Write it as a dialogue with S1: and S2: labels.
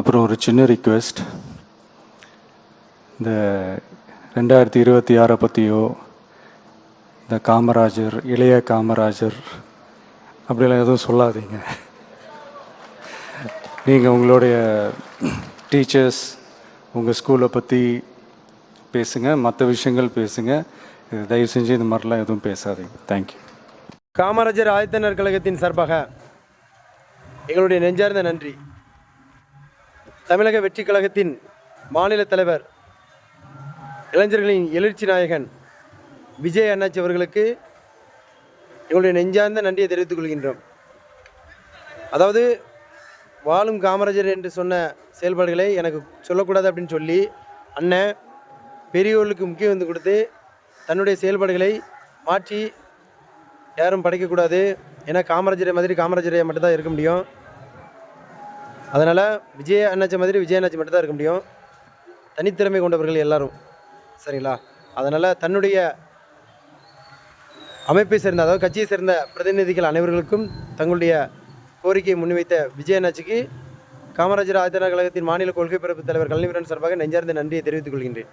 S1: அப்புறம் ஒரு சின்ன ரிக்வெஸ்ட் இந்த ரெண்டாயிரத்தி இருபத்தி ஆறை பற்றியோ இந்த காமராஜர் இளைய காமராஜர் அப்படிலாம் எதுவும் சொல்லாதீங்க. நீங்கள் உங்களுடைய டீச்சர்ஸ் உங்கள் ஸ்கூலை பற்றி பேசுங்க மற்ற விஷயங்கள் பேசுங்க. இது தயவு செஞ்சு இந்த மாதிரிலாம் எதுவும் பேசாதீங்க. தேங்க்யூ
S2: காமராஜர் ஆயத்தனர் கழகத்தின் சார்பாக எங்களுடைய நெஞ்சார்ந்த நன்றி. தமிழக வெற்றி கழகத்தின் மாநில தலைவர் இளைஞர்களின் எழுச்சி நாயகன் விஜய் அண்ணாச்சி அவர்களுக்கு எங்களுடைய நெஞ்சார்ந்த நன்றியை தெரிவித்துக் கொள்கின்றோம். அதாவது வாழும் காமராஜர் என்று சொன்ன செயல்பாடுகளை எனக்கு சொல்லக்கூடாது அப்படின்னு சொல்லி அண்ணன் பெரியோர்களுக்கு முக்கியத்துவம் கொடுத்து தன்னுடைய செயல்பாடுகளை மாற்றி யாரும் படைக்கக்கூடாது. ஏன்னா காமராஜரை மாதிரி காமராஜரை மட்டும்தான் இருக்க முடியும். அதனால் விஜய அண்ணாச்சி மாதிரி விஜய அண்ணாச்சி மட்டும்தான் இருக்க முடியும். தனித்திறமை கொண்டவர்கள் எல்லாரும். சரிங்களா? அதனால் தன்னுடைய அமைப்பை சேர்ந்த அதாவது கட்சியை சேர்ந்த பிரதிநிதிகள் அனைவர்களுக்கும் தங்களுடைய கோரிக்கையை முன்வைத்த விஜய அண்ணாச்சிக்கு காமராஜர் ஆயத்தனர் கழகத்தின் மாநில கொள்கை பிறப்பு தலைவர் கலைஞரன் சார்பாக நெஞ்சார்ந்த நன்றியை தெரிவித்துக் கொள்கின்றேன்.